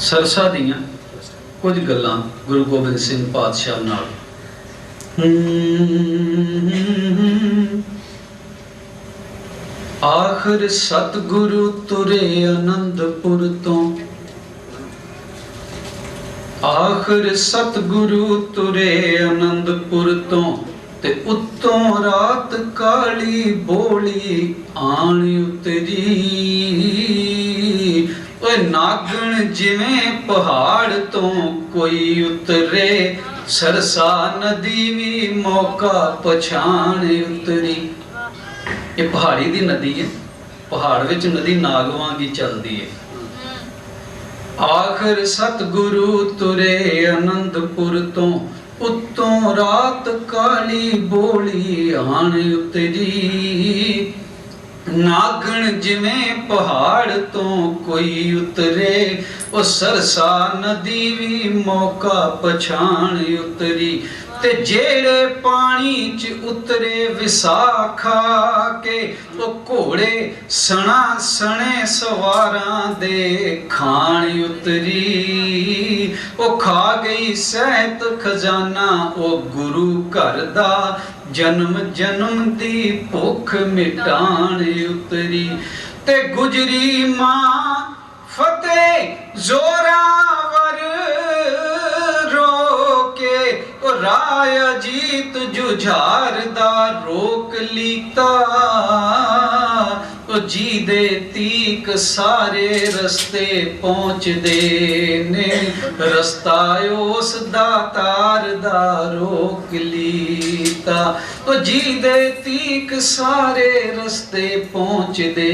ਸਰਸਾ ਦੀਆਂ ਕੁਝ ਗੱਲਾਂ ਗੁਰੂ ਗੋਬਿੰਦ ਸਿੰਘ ਪਾਤਸ਼ਾਹ ਨਾਲ। ਆਖਰ ਸਤਿਗੁਰੂ ਤੁਰੇ ਆਨੰਦਪੁਰ ਤੋਂ। ਆਖਰ ਸਤਿਗੁਰੂ ਤੁਰੇ ਆਨੰਦਪੁਰ ਤੋਂ ਤੇ ਉੱਤੋਂ ਰਾਤ ਕਾਲੀ ਬੋਲੀ ਆਣ ਉਤਰੀ। ਨਾਗਣ ਜਿਵੇਂ ਪਹਾੜ ਤੋਂ ਕੋਈ ਉਤਰੇ, ਸਰਸਾ ਨਦੀ ਵੀ ਮੌਕਾ ਪਛਾਣ ਉਤਰੀ। ਇਹ ਪਹਾੜੀ ਦੀ ਨਦੀ ਹੈ। ਪਹਾੜ ਵਿੱਚ ਨਦੀ ਨਾਗ ਵਾਂਗੀ ਚੱਲਦੀ ਹੈ। ਆਖਰ ਸਤਿਗੁਰੂ ਤੁਰੇ ਅਨੰਦਪੁਰ ਤੋਂ, ਉੱਤੋਂ ਰਾਤ ਕਾਲੀ ਬੋਲੀ ਆਣ ਉਤਰੀ। ਨਾਗਣ ਜਿਵੇਂ ਪਹਾੜ ਤੋਂ ਕੋਈ ਉਤਰੇ ਉਹ ਸਰਸਾ ਨਦੀ ਵੀ ਮੌਕਾ ਪਛਾਣ ਉਤਰੀ। ਤੇ ਜਿਹੜੇ ਪਾਣੀ 'ਚ ਉਤਰੇ ਵਿਸਾਖਾ ਕੇ, ਉਹ ਘੋੜੇ ਸਣਾ ਸਣੇ ਸਵਾਰਾਂ ਦੇ ਖਾਣ ਉਤਰੀ। ਉਹ ਖਾ ਗਈ ਸਹਿਤ ਖਜ਼ਾਨਾ, ਉਹ ਗੁਰੂ ਘਰ ਦਾ ਜਨਮ ਜਨਮ ਦੀ ਭੁੱਖ ਮਿਟਾਣ ਉਤਰੀ। ਤੇ ਗੁਜਰੀ ਮਾਂ ਫਤਿਹ ਜ਼ੋਰਾਵਰ ਉਹ ਰਾय ਜੁਝਾਰ ਦਾ ਰੋਕ ਲੀਤਾ। ਉਹ ਜੀ ਦੇ ਤੀਕ ਸਾਰੇ ਰਸਤੇ ਪਹੁੰਚਦੇ ਨੇ। ਰਸਤਾ ਉਸ ਦਾ ਤਾਰ ਦਾ ਰੋਕ ਲੀਤਾ। ਉਹ ਜੀ ਦੇ ਤੀਕ ਸਾਰੇ ਰਸਤੇ ਪਹੁੰਚਦੇ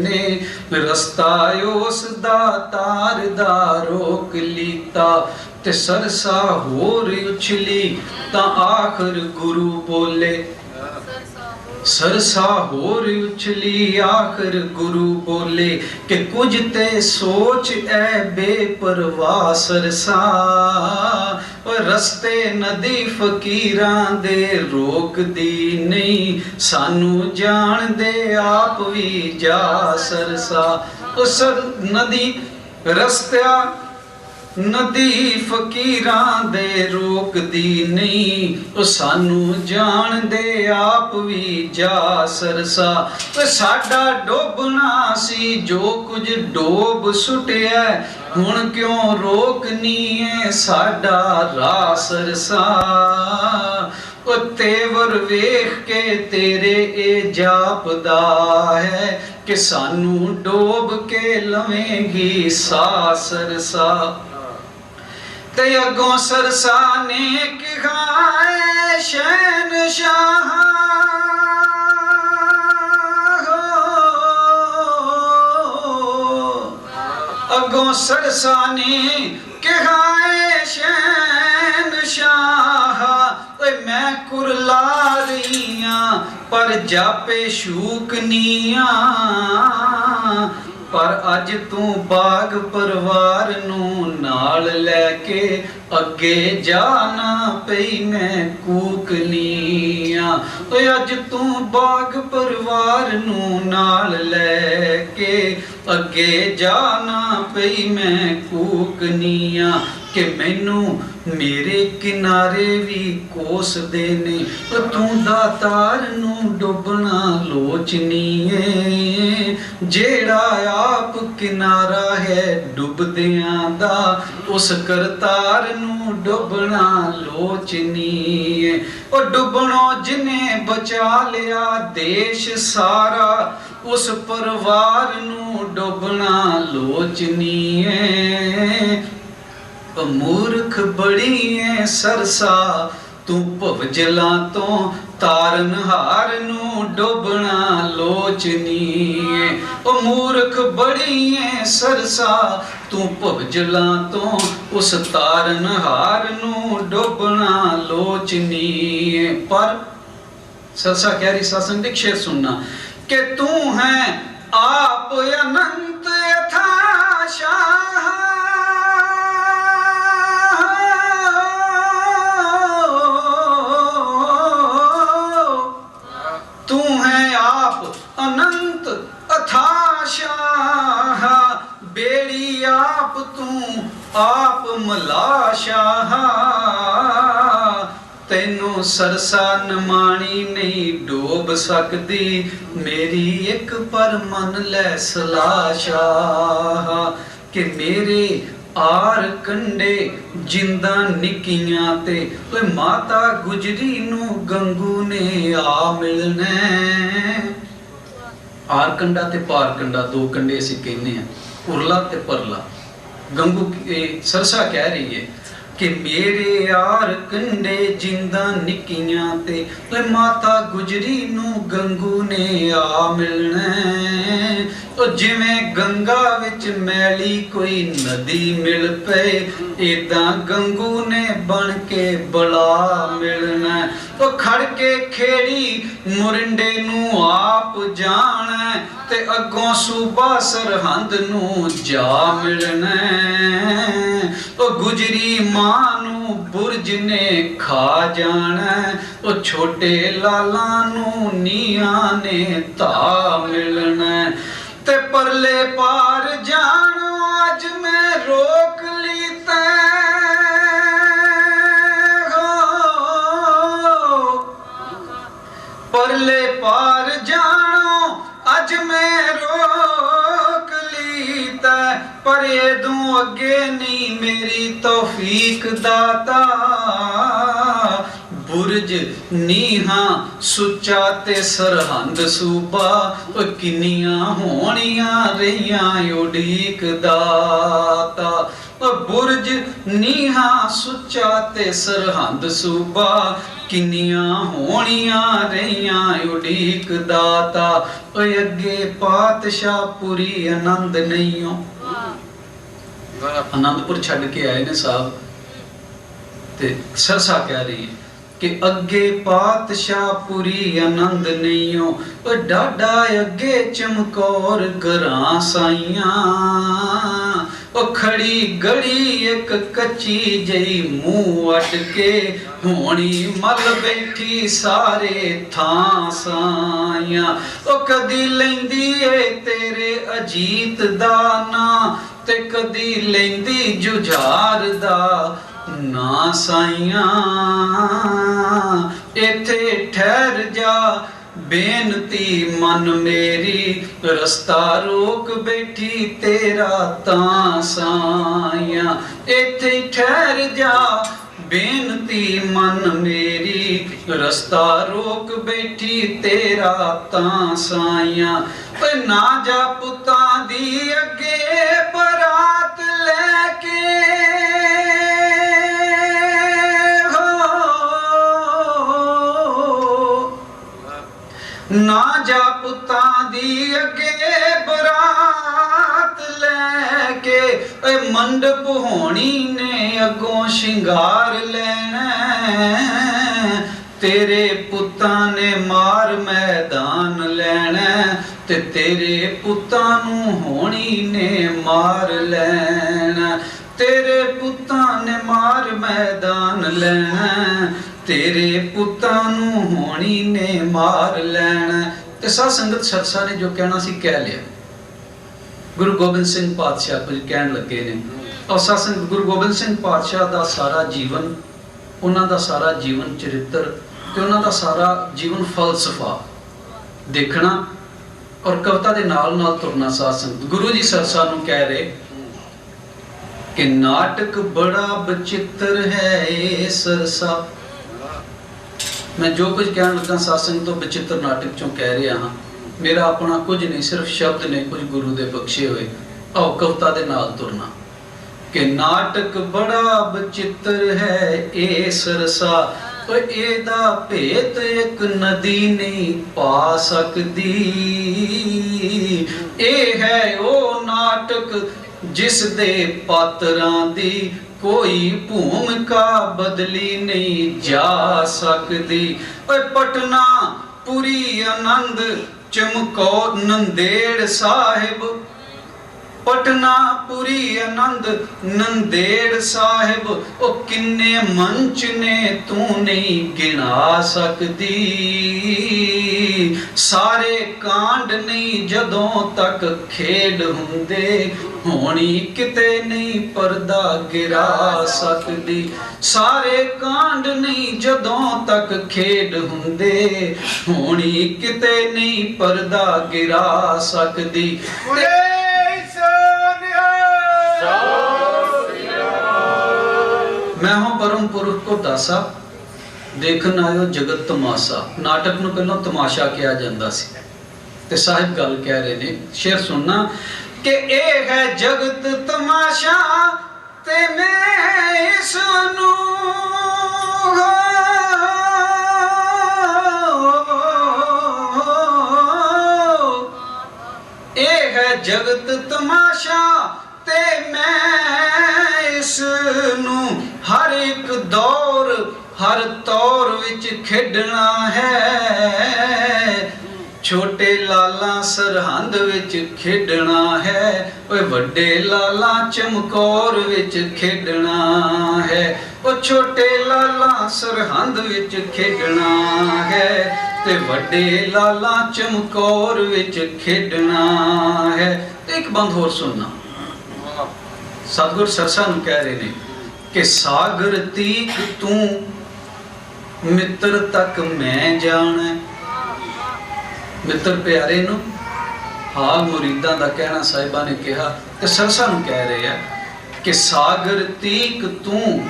ਨੇ। ਰਸਤਾ ਉਸ ਦਾ ਤਾਰ ਦਾ ਰੋਕ ਲੀਤਾ। ਤੇ ਸਰਸਾ ਹੋਰ ਉਛਲੀ, ਤਾਂ ਆਖਰ ਗੁਰੂ ਬੋਲੇ। ਸਰਸਾ ਹੋਰ ਉਛਲੀ, ਆਖਰ ਗੁਰੂ ਬੋਲੇ। ਕਿ ਕੁਝ ਤੇ ਸੋਚ ਐ ਬੇਪਰਵਾਹ ਸਰਸਾ। ਓ ਰਸਤੇ ਨਦੀ ਫਕੀਰਾਂ ਦੇ ਰੋਕਦੀ ਨਹੀਂ। ਸਾਨੂੰ ਜਾਣਦੇ ਆਪ ਵੀ ਜਾ ਸਰਸਾ। ਓ ਨਦੀ ਰਸਤਿਆ ਨਦੀ ਫਕੀਰਾਂ ਦੇ ਰੋਕਦੀ ਨਹੀਂ, ਉਹ ਸਾਨੂੰ ਜਾਣਦੇ, ਆਪ ਵੀ ਜਾ ਸਰਸਾ। ਓ ਸਾਡਾ ਡੋਬਣਾ ਸੀ, ਜੋ ਕੁਝ ਡੋਬ ਸੁਟਿਆ, ਹੁਣ ਕਿਉਂ ਰੋਕਨੀ ਏ ਸਾਡਾ ਰਾਹ ਸਰਸਾ? ਓ ਤੇਵਰ ਵੇਖ ਕੇ ਤੇਰੇ ਇਹ ਜਾਪਦਾ ਹੈ ਕਿ ਸਾਨੂੰ ਡੋਬ ਕੇ ਲਵੇਂਗੀ ਸਾ ਤੇ ਅੱਗੋਂ ਸਰਸਾ ਨੇ ਕਿਹਾ ਸ਼ੈਨ ਸ਼ਾਹ। ਅੱਗੋਂ ਸਰਸਾ ਨੇ ਕਿਹਾ ਸ਼ੈਨ ਸ਼ਾਹ। ਓਏ ਮੈਂ ਕੁਰਲਾ ਰਹੀਆਂ, ਪਰ ਜਾਪੇ ਸ਼ੂਕਨੀਆਂ ਪਰ ਅੱਜ ਤੂੰ ਬਾਗ ਪਰਿਵਾਰ ਨੂੰ ਨਾਲ ਲੈ ਕੇ ਅੱਗੇ ਜਾਣਾ ਪਈ ਮੈਂ ਕੂਕਨੀਆਂ ਓਏ ਅੱਜ ਤੂੰ ਬਾਗ ਪਰਿਵਾਰ ਨੂੰ ਨਾਲ ਲੈ ਕੇ ਅੱਗੇ ਜਾਣਾ ਪਈ ਮੈਂ ਕੂਕਨੀਆਂ ਕਿ ਮੈਨੂੰ ਮੇਰੇ ਕਿਨਾਰੇ ਵੀ ਕੋਸਦੇ ਨੇ। ਓ ਤੂੰ ਦਾਤਾਰ ਨੂੰ ਡੁੱਬਣਾ ਲੋਚਨੀ ਏ ਜਿਹੜਾ ਆਪ ਕਿਨਾਰਾ ਹੈ ਡੁੱਬਦਿਆਂ ਦਾ, ਉਸ ਕਰਤਾਰ ਨੂੰ ਡੁੱਬਣਾ ਲੋਚਨੀ ਏ। ਓ ਡੁੱਬਣੋਂ ਜਿਨੇ ਬਚਾ ਲਿਆ ਦੇਸ਼ ਸਾਰਾ, ਉਸ ਪਰਿਵਾਰ ਨੂੰ ਡੁੱਬਣਾ ਲੋਚਨੀ ਏ। ਓ ਮੂਰਖ ਬੜੀ ਐ ਸਰਸਾ, ਤੂੰ ਭਵਜਲਾਂ ਤੋਂ ਤਾਰਨ ਹਾਰ ਨੂੰ ਡੋਬਣਾ ਲੋਚਨੀ ਉਹ ਮੂਰਖ ਬੜੀ ਐ ਸਰਸਾ, ਤੂੰ ਭਵਜਲਾਂ ਤੋਂ ਉਸ ਤਾਰਨ ਹਾਰ ਨੂੰ ਡੋਬਣਾ ਲੋਚਨੀ ਪਰ ਸਰਸਾ ਕਹਿ ਰਹੀ, ਸਤਸੰਗ ਦੇ ਸ਼ੇਰ ਸੁਣਨਾ, ਕਿ ਤੂੰ ਹੈ ਆਪ ਅਨੰਤ ਅਥਾ ਸ਼ਾਹ ਆਪ ਆਪ ਆਪ ਤੂੰ ਆਪ ਮਲਾਸ਼ਾ ਤੈਨੂੰ ਸਰਸਾ ਨਮਾਣੀ ਨਹੀਂ ਡੋਬ ਸਕਦੀ। ਮੇਰੀ ਇੱਕ ਪਰ ਮਨ ਲੈ ਸਲਾਸ਼ਾ ਕਿ ਮੇਰੇ ਆਰ ਕੰਡੇ ਜਿੰਦਾ ਨਿੱਕੀਆਂ ਤੇ ਓਏ ਮਾਤਾ ਗੁਜਰੀ ਨੂੰ ਗੰਗੂ ਨੇ ਆ ਮਿਲਣਾ। ਆਰ ਕੰਡਾ ਤੇ ਪਾਰ ਕੰਡਾ ਦੋ ਕੰਡੇ ਅਸੀਂ ਕਹਿੰਦੇ ਆ, ਉਰਲਾ ਤੇ ਪਰਲਾ। ਗੰਗੂ ਸਰਸਾ ਕਹਿ ਰਹੀ ਹੈ। ਕਿ ਮੇਰੇ ਯਾਰ ਕੰਡੇ ਜਿੰਦਾ ਨਿੱਕੀਆਂ ਤੇ ਓਏ ਮਾਤਾ ਗੁਜਰੀ ਨੂੰ ਗੰਗੂ ਨੇ ਆ ਮਿਲਣਾ ਉਹ ਜਿਵੇਂ ਗੰਗਾ ਵਿੱਚ ਮੈਲੀ ਕੋਈ ਨਦੀ ਮਿਲ ਪਏ, ਏਦਾਂ ਗੰਗੂ ਨੇ ਬਣ ਕੇ ਬਲਾ ਮਿਲਣਾ ਉਹ ਖੜ ਕੇ ਖੇੜੀ ਮੁਰਿੰਡੇ ਨੂੰ ਆਪ ਜਾਣਾ ਤੇ ਅੱਗੋਂ ਸੂਬਾ ਸਰਹੰਦ ਨੂੰ ਜਾ ਮਿਲਣਾ ਗੁਜਰੀ ਮਾਂ ਨੂੰ ਬੁਰਜ ਨੇ ਖਾ ਜਾਣਾ, ਉਹ ਛੋਟੇ ਲਾਲਾਂ ਨੂੰ ਨੀਆਂ ਨੇ ਧਾ ਮਿਲਣਾ। ਤੇ ਪਰਲੇ ਪਾਰ ਜਾਣੋ ਅੱਜ ਮੈਂ ਰੋਕ ਲਈ ਤੈ ਪਰਲੇ ਪਾਰ ਜਾਣੋ ਅੱਜ ਮੈਂ ਪਰ ਇਹਦੋਂ ਅੱਗੇ ਨਹੀਂ ਮੇਰੀ ਤੌਫੀਕ ਦਾਤਾ। ਬੁਰਜ ਨੀਹਾਂ ਸੁੱਚਾ ਤੇ ਸਰਹੰਦ ਸੂਬਾ, ਓ ਕਿੰਨੀਆਂ ਹੋਣੀਆਂ ਰਹੀਆਂ ਉਡੀਕ ਦਾਤਾ। ਬੁਰਜ ਨੀਹਾਂ ਸੁੱਚਾ ਤੇ ਸਰਹੰਦ ਸੂਬਾ, ਕਿੰਨੀਆਂ ਹੋਣੀਆਂ ਰਹੀਆਂ ਉਡੀਕ ਦਾਤਾ। ਓਏ ਅੱਗੇ ਪਾਤਸ਼ਾਹ ਆਨੰਦ ਨਹੀਂਓ ਆਨੰਦਪੁਰ ਛੱਡ ਕੇ ਆਏ ਨੇ ਸਾਹਿਬ। ਤੇ ਸਰਸਾ ਕਹਿ ਰਹੀ ਹੈ ਕਿ ਅੱਗੇ ਪਾਤਸ਼ਾਹ ਪੁਰੀ ਆਨੰਦ ਨਹੀਂਓ ਓ ਡਾਡਾ ਅੱਗੇ ਚਮਕੌਰ ਗਰਾਂ ਸਾਈਆਂ। ਉਹ ਗੜੀ ਇੱਕ ਕੱਚੀ ਜਈ ਮੂੰਹ ਅੱਡ ਕੇ ਹੋਣੀ ਮਲ ਬੈਠੀ ਸਾਰੇ ਥਾਂ ਸਾਈਆਂ। ਉਹ ਕਦੀ ਲੈਂਦੀ ਏ ਤੇਰੇ ਅਜੀਤ ਦਾ ਨਾਂ, ਤੇ ਕਦੀ ਲੈਂਦੀ ਜੁਝਾਰ ਦਾ ਨਾ ਸਾਈਆਂ। ਇੱਥੇ ਠਹਿਰ ਜਾ ਬੇਨਤੀ, ਮਨ ਮੇਰੀ, ਰਸਤਾ ਰੋਕ ਬੈਠੀ, ਤੇਰਾ ਤਾਂ ਸਾਈਆਂ ਇੱਥੇ ਠਹਿਰ ਜਾ, ਬੇਨਤੀ, ਮਨ ਮੇਰੀ, ਰਸਤਾ ਰੋਕ ਬੈਠੀ, ਤੇਰਾ ਤਾਂ ਸਾਇਆ। ਓਏ ਨਾ ਜਾ ਪੁੱਤਾਂ ਦੀ ਅੱਗੇ ਨਾ ਜਾ ਪੁੱਤਾਂ ਦੀ ਅੱਗੇ ਬਰਾਤ ਲੈ ਕੇ। ਓਏ ਮੰਡਪ ਹੋਣੀ ਨੇ ਅੱਗੋਂ ਸ਼ਿੰਗਾਰ ਲੈਣਾ ਤੇਰੇ ਪੁੱਤਾਂ ਨੇ ਮਾਰ ਮੈਦਾਨ ਲੈਣਾ ਤੇ ਤੇਰੇ ਪੁੱਤਾਂ ਨੂੰ ਹੋਣੀ ਨੇ ਮਾਰ ਲੈਣਾ ਤੇਰੇ ਪੁੱਤਾਂ ਨੇ ਮਾਰ ਮੈਦਾਨ ਲੈਣਾ ਤੇਰੇ ਪੁੱਤਾਂ ਹੋਣੀ ਨੇ ਮਾਰ ਲੈਣਾ। ਤੇ ਸਾਧ ਸੰਗਤ ਸਰਸਾ ਨੇ ਜੋ ਕਹਿਣਾ ਸੀ ਕਹਿ ਲਿਆ। ਗੁਰੂ ਗੋਬਿੰਦ ਸਿੰਘ ਪਾਤਸ਼ਾਹ ਕੁਝ ਕਹਿਣ ਲੱਗੇ ਨੇ। ਔਰ ਸਾਧ ਸੰਗਤ ਗੁਰੂ ਗੋਬਿੰਦ ਸਿੰਘ ਪਾਤਸ਼ਾਹ ਦਾ ਸਾਰਾ ਜੀਵਨ, ਉਹਨਾਂ ਦਾ ਸਾਰਾ ਜੀਵਨ ਚਰਿੱਤਰ ਤੇ ਉਹਨਾਂ ਦਾ ਸਾਰਾ ਜੀਵਨ ਫਲਸਫਾ ਦੇਖਣਾ ਔਰ ਕਵਿਤਾ ਦੇ ਨਾਲ ਨਾਲ ਤੁਰਨਾ ਸਾਧ ਸੰਗਤ। ਗੁਰੂ ਜੀ ਸਰਸਾ ਨੂੰ ਕਹਿ ਰਹੇ ਕਿ ਨਾਟਕ ਬੜਾ ਬਚਿੱਤਰ ਹੈ ਏ ਸਰਸਾ। ਮੈਂ ਜੋ ਕੁਝ ਕਹਿਣ ਲੱਗਾ ਸਾਸੰਗ ਤੋਂ ਬਚਿੱਤਰ ਨਾਟਕ ਚੋਂ ਕਹਿ ਰਿਹਾ ਹਾਂ। ਮੇਰਾ ਆਪਣਾ ਕੁਝ ਨਹੀਂ, ਸਿਰਫ ਸ਼ਬਦ ਨੇ ਕੁਝ ਗੁਰੂ ਦੇ ਬਖਸ਼ੇ ਹੋਏ। ਆਓ ਕਵਿਤਾ ਦੇ ਨਾਲ ਤੁਰਨਾ। ਕਿ ਨਾਟਕ ਬੜਾ ਬਚਿੱਤਰ ਹੈ ਏ ਸਰਸਾ, ਓਏ ਇਹਦਾ ਭੇਤ ਇੱਕ ਨਦੀ ਨਹੀਂ ਪਾ ਸਕਦੀ। ਇਹ ਹੈ ਉਹ ਨਾਟਕ ਜਿਸ ਦੇ ਪਾਤਰਾਂ ਦੀ ਕੋਈ ਭੂਮਿਕਾ ਬਦਲੀ ਨਹੀਂ ਜਾ ਸਕਦੀ। ਓਏ ਪਟਨਾ ਪੁਰੀ ਆਨੰਦ ਚਮਕੌਰ ਨੰਦੇੜ ਸਾਹਿਬ ਪਟਨਾ ਪੁਰੀ ਆਨੰਦ, ਨੰਦੇੜ ਸਾਹਿਬ, ਉਹ ਕਿੰਨੇ ਮੰਚ ਨੇ ਤੂੰ ਨਹੀਂ ਗਿਣਾ ਸਕਦੀ। ਸਾਰੇ ਕਾਂਡ ਨਹੀਂ ਜਦੋਂ ਤੱਕ ਖੇਡ ਹੁੰਦੇ, ਹੋਣੀ ਕਿਤੇ ਨਹੀਂ ਪਰਦਾ ਗਿਰਾ ਸਕਦੀ। ਸਾਰੇ ਕਾਂਡ ਨਹੀਂ ਜਦੋਂ ਤੱਕ ਖੇਡ ਹੁੰਦੇ, ਹੋਣੀ ਕਿਤੇ ਨਹੀਂ ਪਰਦਾ ਗਿਰਾ ਸਕਦੀ। ਬੋਲੇ ਮੈਂ ਹਾਂ ਪਰਮ ਪੁਰਖ ਕੋ ਦਾਸਾ, ਦੇਖਣ ਆਇਓ ਜਗਤ ਤਮਾਸ਼ਾ। ਨਾਟਕ ਨੂੰ ਪਹਿਲਾਂ ਤਮਾਸ਼ਾ ਕਿਹਾ ਜਾਂਦਾ ਸੀ। ਤੇ ਸਾਹਿਬ ਗੱਲ ਕਹਿ ਰਹੇ ਨੇ, ਸ਼ੇਰ ਸੁਣਨਾ, ਕਿ ਇਹ ਹੈ ਜਗਤ ਤਮਾਸ਼ਾ ਤੇ ਮੈਂ ਇਸ ਨੂੰ ਇਹ ਹੈ ਜਗਤ ਤਮਾਸ਼ਾ ਖੇਡਣਾ ਹੈ। ਛੋਟੇ ਲਾਲਾ ਸਰਹੰਦ ਵਿੱਚ ਖੇਡਣਾ ਹੈ। ਓਏ ਵੱਡੇ ਲਾਲਾ ਚਮਕੌਰ ਵਿੱਚ ਖੇਡਣਾ ਹੈ। ਉਹ ਛੋਟੇ ਲਾਲਾ ਸਰਹੰਦ ਵਿੱਚ ਖੇਡਣਾ ਹੈ ਤੇ ਵੱਡੇ ਲਾਲਾ ਚਮਕੌਰ ਵਿੱਚ ਖੇਡਣਾ ਹੈ। ਤੇ ਇੱਕ ਬੰਦ ਹੋਰ ਸੁਣਨਾ। ਸਤਿਗੁਰ ਸਰਸਾ ਨੂੰ ਕਹਿ ਰਹੇ ਨੇ ਕਿ ਸਾਗਰ ਤੀਕ ਤੂੰ ਮਿੱਤਰ ਤੱਕ ਮੈਂ ਜਾਣਾ। ਮਿੱਤਰ ਪਿਆਰੇ ਨੂੰ ਹਾਲ ਮੁਰੀਦਾਂ ਦਾ ਕਹਿਣਾ ਸਾਹਿਬਾਂ ਨੇ ਕਿਹਾ ਤੇ ਸਰਸਾ ਨੂੰ ਕਹਿ ਰਹੇ ਆ ਕਿ ਸਾਗਰ ਤੀਕ ਤੂੰ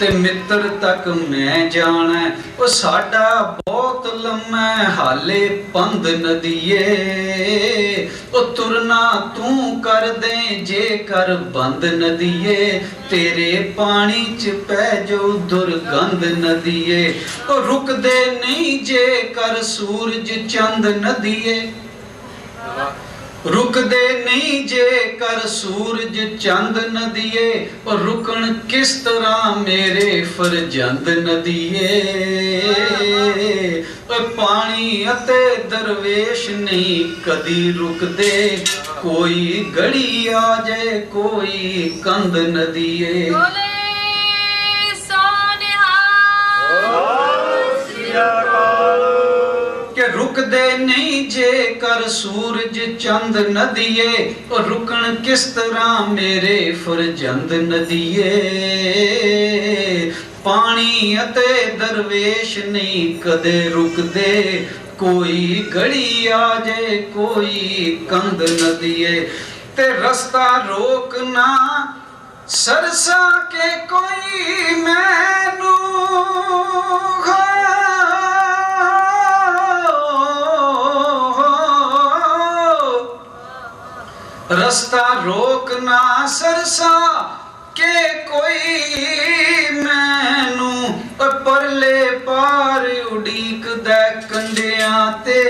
ਤੇ ਮਿੱਤਰ ਤੱਕ ਮੈਂ ਜਾਣਾ, ਉਹ ਸਾਡਾ ਬਹੁਤ ਲੰਮਾ ਹਾਲੇ ਪੰਧ ਨਦੀਏ। ਉਹ ਤੁਰਨਾ ਤੂੰ ਕਰ ਦੇ ਜੇ ਕਰ ਬੰਦ ਨਦੀਏ, ਤੇਰੇ ਪਾਣੀ ਚ ਪੈ ਜੋ ਦੁਰਗੰਧ ਨਦੀਏ। ਉਹ ਰੁਕਦੇ ਨਹੀਂ ਜੇ ਕਰ ਸੂਰਜ ਚੰਦ ਨਦੀਏ। ਰੁਕਦੇ ਨਹੀਂ ਜੇ ਕਰ ਸੂਰਜ ਚੰਦ ਨਦੀਏ ਉਹ ਰੁਕਣ ਕਿਸ ਤਰ੍ਹਾਂ ਮੇਰੇ ਫਰਜੰਦ ਨਦੀਏ? ਓਏ ਪਾਣੀ ਅਤੇ ਦਰਵੇਸ਼ ਨਹੀਂ ਕਦੀ ਰੁਕਦੇ ਕੋਈ ਗੜੀ ਆ ਜਾਏ ਕੋਈ ਕੰਧ ਨਦੀਏ। ਬੋਲੇ ਸੋਨਿਹਾ ਸਿਆ ਕਾਲ ਕਿ ਰੁਕਦੇ ਨਹੀਂ ਜੇ ਕਰ ਸੂਰਜ ਚੰਦ ਨਦੀਏ, ਉਹ ਰੁਕਣ ਕਿਸ ਤਰ੍ਹਾਂ ਮੇਰੇ ਫਰਜੰਦ ਨਦੀਏ? ਪਾਣੀ ਅਤੇ ਦਰਵੇਸ਼ ਨਹੀਂ ਕਦੇ ਰੁਕਦੇ, ਕੋਈ ਗੜੀ ਆ ਜੇ, ਕੋਈ ਕੰਧ ਨਦੀਏ। ਤੇ ਰਸਤਾ ਰੋਕਣਾ, ਸਰਸਾ ਕੇ ਕੋਈ ਮੈਨੂੰ ਹੋ ਰਸਤਾ ਰੋਕਣਾ ਸਰਸਾ ਕੇ ਕੋਈ ਮੈਨੂੰ ਪਰਲੇ ਪਾਰ ਉਡੀਕਦਾ ਕੰਡਿਆਂ ਤੇ।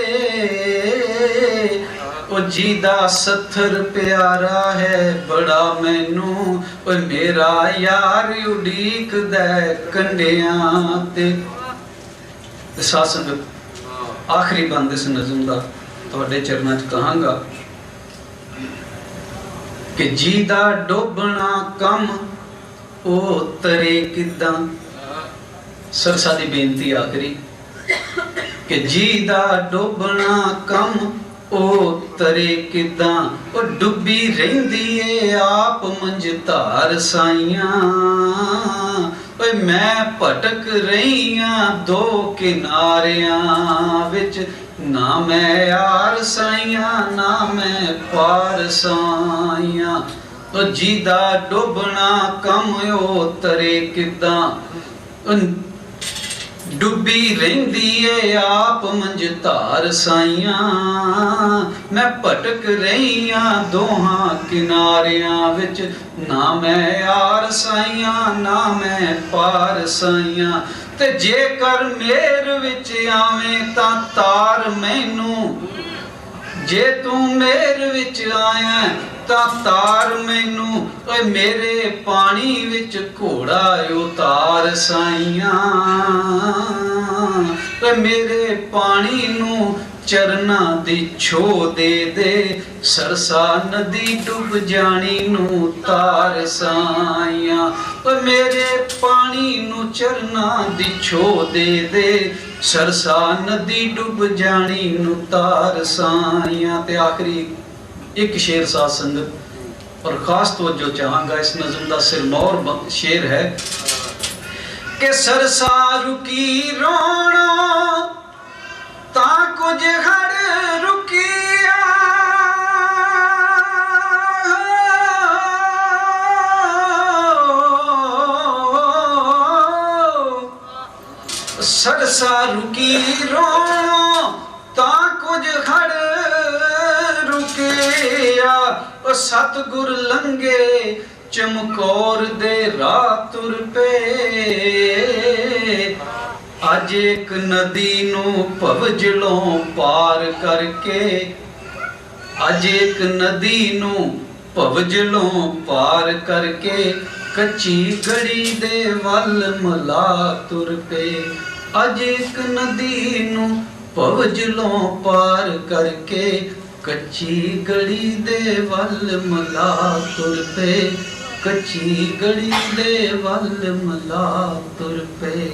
ਉਹ ਜਿਹਦਾ ਸੱਥਰ ਪਿਆਰਾ ਹੈ ਬੜਾ ਮੈਨੂੰ ਓਏ ਮੇਰਾ ਯਾਰ ਉਡੀਕਦਾ ਕੰਡਿਆਂ ਤੇ। ਸੰਗਤ ਆਖਰੀ ਬੰਦ ਇਸ ਨਜ਼ਮ ਦਾ ਤੁਹਾਡੇ ਚਰਨਾਂ 'ਚ ਕਹਾਂਗਾ। ਕਿ ਜਿਹਦਾ ਡੋਬਣਾ ਕੰਮ ਉਹ ਤਰੇ ਕਿਦਾਂ? ਸਰਸਾ ਦੀ ਬੇਨਤੀ ਆਖਰੀ, ਕਿ ਜਿਹਦਾ ਡੋਬਣਾ ਕੰਮ ਉਹ ਤਰੇ ਕਿਦਾਂ? ਉਹ ਡੁੱਬੀ ਰਹਿੰਦੀ ਏ ਆਪ ਮੰਝ ਧਾਰ ਸਾਈਆਂ। ਓਏ ਮੈਂ ਭਟਕ ਰਹੀਆਂ ਦੋ ਕਿਨਾਰਿਆਂ ਵਿੱਚ ਨਾ ਮੈਂ ਯਾਰ ਸਾਈਆਂ, ਨਾ ਮੈਂ ਪਾਰ ਸਾਈਆਂ। ਉਹ ਜਿਹਦਾ ਡੁੱਬਣਾ ਕੰਮ ਉਹ ਤਰੇ ਕਿਦਾਂ? ਡੁੱਬੀ ਰਹਿੰਦੀ ਏ ਆਪ ਮੰਝ ਧਾਰ ਸਾਈਆਂ। ਮੈਂ ਭਟਕ ਰਹੀਆਂ ਦੋਹਾਂ ਕਿਨਾਰਿਆਂ ਵਿੱਚ। ਨਾ ਮੈਂ ਯਾਰ ਸਾਈਆਂ, ਨਾ ਮੈਂ ਪਾਰ ਸਾਈਆਂ। ਤੇ ਜੇਕਰ ਮੇਰ ਵਿੱਚ ਆਵੇਂ ਤਾਂ ਤਾਰ ਮੈਨੂੰ। ਜੇ ਤੂੰ ਮੇਰ ਵਿੱਚ ਆਇਆ ਤਾਂ ਤਾਰ ਮੈਨੂੰ। ਓਏ ਮੇਰੇ ਪਾਣੀ ਵਿੱਚ ਘੋੜਾ ਉਤਾਰ ਸਾਈਆਂ। ਓਏ ਮੇਰੇ ਪਾਣੀ ਨੂੰ ਚਰਨਾਂ ਦੀ ਛੋ ਦੇ ਦੇ, ਸਰਸਾ ਨਦੀ ਡੁੱਬ ਜਾਣੀ ਨੂੰ ਤਾਰ ਸਾਈਆਂ। ਓ ਮੇਰੇ ਪਾਣੀ ਨੂੰ ਚਰਨਾਂ ਦੀ ਛੋ ਦੇ ਦੇ, ਸਰਸਾ ਨਦੀ ਡੁੱਬ ਜਾਣੀ ਨੂੰ ਤਾਰ ਸਾਈਆਂ। ਤੇ ਆਖਰੀ ਇੱਕ ਸ਼ੇਰ ਸਾਧ ਸੰਗਤ, ਔਰ ਖਾਸ ਤਵੱਜੋ ਚਾਹਾਂਗਾ ਇਸ ਨਜ਼ਮ ਦਾ ਸਿਰਮੌਰ ਸ਼ੇਰ ਹੈ ਕਿ ਸਰਸਾ ਰੁਕੀ ਰੋਣਾ ਨਦੀ ਨੂੰ ਪਾਰ ਕਰਕੇ, ਅੱਜ ਇੱਕ ਨਦੀ ਨੂੰ ਭਵਜਲੋਂ ਪਾਰ ਕਰਕੇ, ਕੱਚੀ ਗੜੀ ਦੇ ਵੱਲ ਮਲਾ ਤੁਰ ਪਏ। ਅੱਜ ਇੱਕ ਨਦੀ ਨੂੰ ਭਵਜਲੋਂ ਪਾਰ ਕਰਕੇ, ਕੱਚੀ ਗੜੀ ਦੇ ਵੱਲ ਮਲਾ ਤੁਰ ਪਏ। ਕੱਚੀ ਗੜੀ ਦੇ ਵੱਲ ਮਲਾ ਤੁਰ ਪਏ।